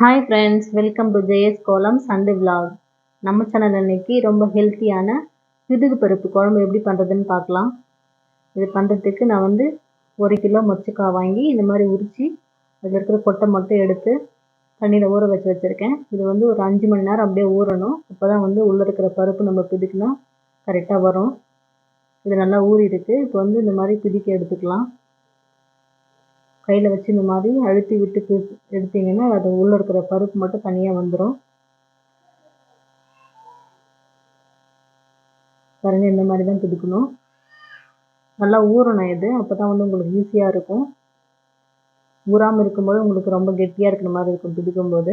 Hi friends welcome to Jaya's kolam Sunday vlog நம்ம channel அன்னைக்கு ரொம்ப ஹெல்த்தியான பிதுகு பருப்பு குழம்பு எப்படி பண்ணுறதுன்னு பார்க்கலாம். இது பண்ணுறதுக்கு நான் வந்து ஒரு கிலோ மொச்சக்காய் வாங்கி இந்த மாதிரி உரித்து அதில் இருக்கிற கொட்டை மட்டும் எடுத்து தண்ணியில் ஊற வச்சு வச்சுருக்கேன். இது வந்து ஒரு அஞ்சு மணி நேரம் அப்படியே ஊறணும். அப்போ தான் வந்து உள்ளே இருக்கிற பருப்பு நம்ம பிதுக்குனா கரெக்டாக வரும். இது நல்லா ஊறி இருக்குது இப்போ வந்து இந்த மாதிரி பிதுக்கி எடுத்துக்கலாம். கையில் வச்சு இந்த மாதிரி அழுத்தி விட்டு எடுத்திங்கன்னா எடுத்தீங்கன்னா அது உள்ளே இருக்கிற பருப்பு மட்டும் தனியாக வந்துடும் பாருங்க இந்த மாதிரி தான் பிதுக்கணும் நல்லா ஊறணும் இது. அப்போ தான் வந்து உங்களுக்கு ஈஸியாக இருக்கும். ஊறாமல் இருக்கும்போது உங்களுக்கு ரொம்ப கெட்டியாக இருக்கிற மாதிரி இருக்கும் பிதுக்கும்போது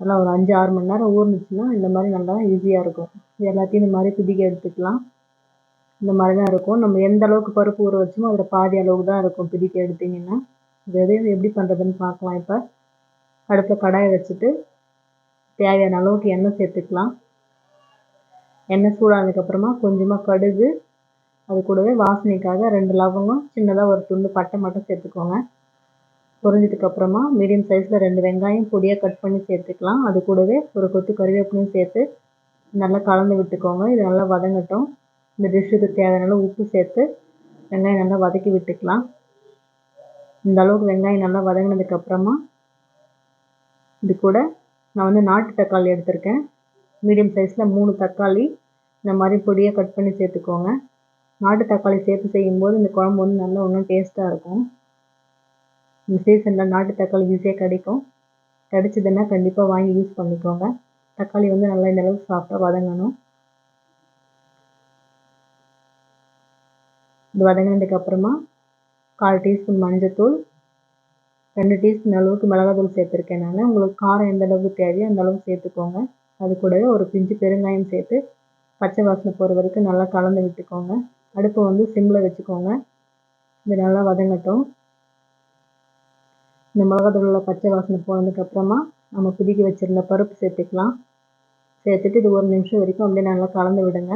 நல்லா ஒரு அஞ்சு ஆறு மணி நேரம் ஊறுனுச்சுன்னா இந்த மாதிரி நல்லா ஈஸியாக இருக்கும். இது எல்லாத்தையும் இந்த மாதிரி பிதுக்கி எடுத்துக்கலாம். இந்த மாதிரி தான் இருக்கும். நம்ம எந்த அளவுக்கு பருப்பு ஊற வச்சோமோ அதில் பாதி அளவுக்கு தான் இருக்கும். பிரிக்க எடுத்தீங்கன்னா. இது எதையும் எப்படி பண்ணுறதுன்னு பார்க்கலாம் இப்போ. அடுப்பில் கடாயை வச்சுட்டு தேவையான அளவுக்கு எண்ணெய் சேர்த்துக்கலாம். எண்ணெய் சூடானதுக்கப்புறமா கொஞ்சமாக கடுகு அது கூடவே வாசனைக்காக ரெண்டு லவங்கம் சின்னதாக ஒரு துண்டு பட்டை மட்டும் சேர்த்துக்கோங்க. பொறிஞ்சதுக்கப்புறமா மீடியம் சைஸில் ரெண்டு வெங்காயம் பொடியாக கட் பண்ணி சேர்த்துக்கலாம். அது கூடவே ஒரு கொத்து கறிவேப்பிலையும் சேர்த்து நல்லா கலந்து விட்டுக்கோங்க. இது நல்லா வதங்கட்டும். இந்த டிஷ்ஷுக்கு தேவையான அளவு உப்பு சேர்த்து வெங்காயம் நல்லா வதக்கி விட்டுக்கலாம். இந்த அளவுக்கு வெங்காயம் நல்லா வதங்கினதுக்கப்புறமா இது கூட நான் வந்து நாட்டு தக்காளி எடுத்திருக்கேன். மீடியம் சைஸில் மூணு தக்காளி இந்த மாதிரி பொடியாக கட் பண்ணி சேர்த்துக்கோங்க. நாட்டு தக்காளி சேர்த்து செய்யும்போது இந்த குழம்பு வந்து நல்லா இன்னும் டேஸ்ட்டாக இருக்கும். இந்த சீசனில் நாட்டு தக்காளி ஈஸியாக கிடைக்கும். கிடைச்சதுன்னா கண்டிப்பாக வாங்கி யூஸ் பண்ணிக்கோங்க. தக்காளி வந்து நல்லா இந்த அளவுக்கு சாஃப்டாக வதங்கணும். இது வதங்கினதுக்கு அப்புறமா கால் டீஸ்பூன் மஞ்சத்தூள் ரெண்டு டீஸ்பூன் அளவுக்கு மிளகாத்தூள் சேர்த்துருக்கேன் நான். உங்களுக்கு காரம் எந்த அளவுக்கு தேவையோ அந்த அளவுக்கு சேர்த்துக்கோங்க. அது கூடவே ஒரு பிஞ்சு பெருங்காயம் சேர்த்து பச்சை வாசனை போகிற வரைக்கும் நல்லா கலந்து விட்டுக்கோங்க. அடுப்பை வந்து சிம்மில் வச்சுக்கோங்க. இது நல்லா வதங்கட்டும். இந்த மிளகாத்தூளில் பச்சை வாசனை போனதுக்கப்புறமா நம்ம பிதுக்கி வச்சிருந்த பருப்பு சேர்த்துக்கலாம். சேர்த்துட்டு இது ஒரு நிமிஷம் வரைக்கும் அப்படியே நல்லா கலந்து விடுங்க.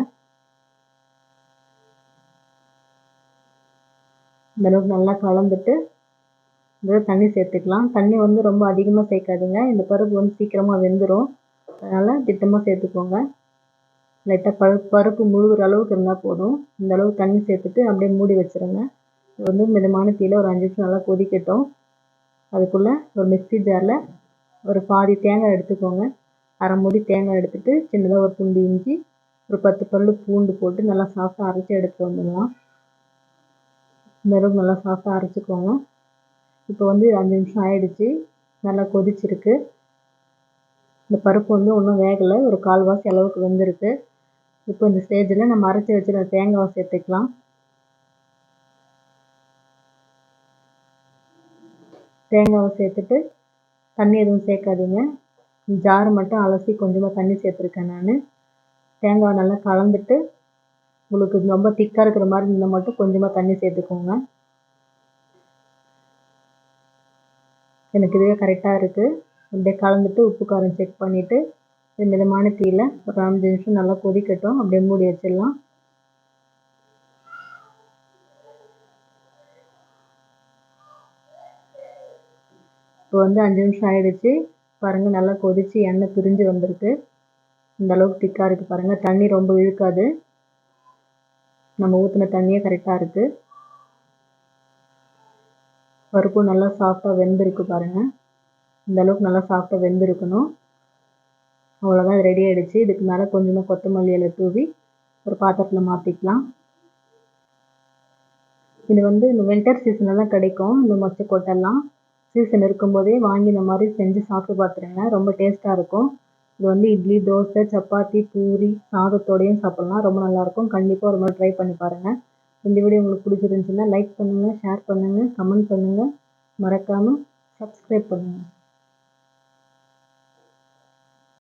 இந்த அளவுக்கு நல்லா கலந்துட்டு இதில் தண்ணி சேர்த்துக்கலாம். தண்ணி வந்து ரொம்ப அதிகமாக சேர்க்காதீங்க. இந்த பருப்பு வந்து சீக்கிரமாக வெந்துடும் அதனால் திட்டமாக சேர்த்துக்கோங்க. லைட்டாக பருப்பு பருப்பு முழுகிற அளவுக்கு இருந்தால் போதும். இந்த அளவு தண்ணி சேர்த்துட்டு அப்படியே மூடி வச்சிருங்க. இது வந்து மிதமான தீயில் ஒரு அஞ்சு நிமிஷம் நல்லா கொதிக்கட்டும். அதுக்குள்ளே ஒரு மிக்ஸி ஜாரில் ஒரு பாதி தேங்காய் எடுத்துக்கோங்க. அரை மூடி தேங்காய் எடுத்துகிட்டு சின்னதாக ஒரு துண்டு இஞ்சி ஒரு பத்து பல் பூண்டு போட்டு நல்லா சாஃப்டாக அரைச்சி எடுத்துகிட்டு வந்துடலாம். இந்த அளவுக்கு நல்லா சாஃப்டாக அரைச்சிக்கோங்க. இப்போ வந்து அஞ்சு நிமிஷம் ஆயிடுச்சு. நல்லா கொதிச்சிருக்கு. இந்த பருப்பு வந்து ஒன்றும் வேகலை. ஒரு கால்வாசி அளவுக்கு வெந்திருக்கு. இப்போ இந்த ஸ்டேஜில் நம்ம அரைச்சி வச்சிருக்க தேங்காவை சேர்த்துக்கலாம் தேங்காவை சேர்த்துட்டு தண்ணி எதுவும் சேர்க்காதீங்க. ஜார் மட்டும் அலசி கொஞ்சமாக தண்ணி சேர்த்துருக்கேன் நான். தேங்காவை நல்லா கலந்துட்டு உங்களுக்கு ரொம்ப திக்காக இருக்கிற மாதிரி இருந்தால் மட்டும் கொஞ்சமாக தண்ணி சேர்த்துக்கோங்க. எனக்கு இதுவே கரெக்டாக இருக்குது அப்படியே கலந்துட்டு உப்பு காரம் செக் பண்ணிவிட்டு இது மிதமான தீயில் ஒரு அஞ்சு நிமிஷம் நல்லா கொதிக்கட்டும். அப்படியே மூடி வச்சிடலாம். இப்போ வந்து அஞ்சு நிமிஷம் ஆயிடுச்சு. பாருங்கள் நல்லா கொதிச்சு எண்ணெய் பிரிஞ்சு வந்திருக்கு. இந்த அளவுக்கு திக்காக இருக்குது பாருங்கள் தண்ணி ரொம்ப இழுக்காது. நம்ம ஊற்றின தண்ணியே கரெக்டாக இருக்குது பருப்பு நல்லா சாஃப்டாக வெந்திருக்கு பாருங்கள் இந்த அளவுக்கு நல்லா சாஃப்டாக வெந்திருக்கணும். அவ்வளோதான் ரெடி ஆகிடுச்சு இதுக்கு மேலே கொஞ்சமாக கொத்தமல்லி இலை தூவி ஒரு பாத்திரத்தில் மாற்றிக்கலாம் இது வந்து இந்த வின்டர் சீசனில் தான் கிடைக்கும். இந்த மொச்சக்கொட்டெல்லாம் சீசன் இருக்கும்போதே வாங்கி இந்த மாதிரி செஞ்சு சாப்பிட்டு பார்த்துருங்க ரொம்ப டேஸ்ட்டாக இருக்கும். இது வந்து இட்லி தோசை சப்பாத்தி பூரி சாதத்தோடையும் சாப்பிட்லாம். ரொம்ப நல்லாயிருக்கும். கண்டிப்பாக ஒரு முறை ட்ரை பண்ணி பாருங்கள் இந்த வீடியோ உங்களுக்கு பிடிச்சிருந்துச்சுன்னா லைக் பண்ணுங்கள் ஷேர் பண்ணுங்கள் கமெண்ட் பண்ணுங்கள் மறக்காமல் சப்ஸ்கிரைப் பண்ணுங்கள்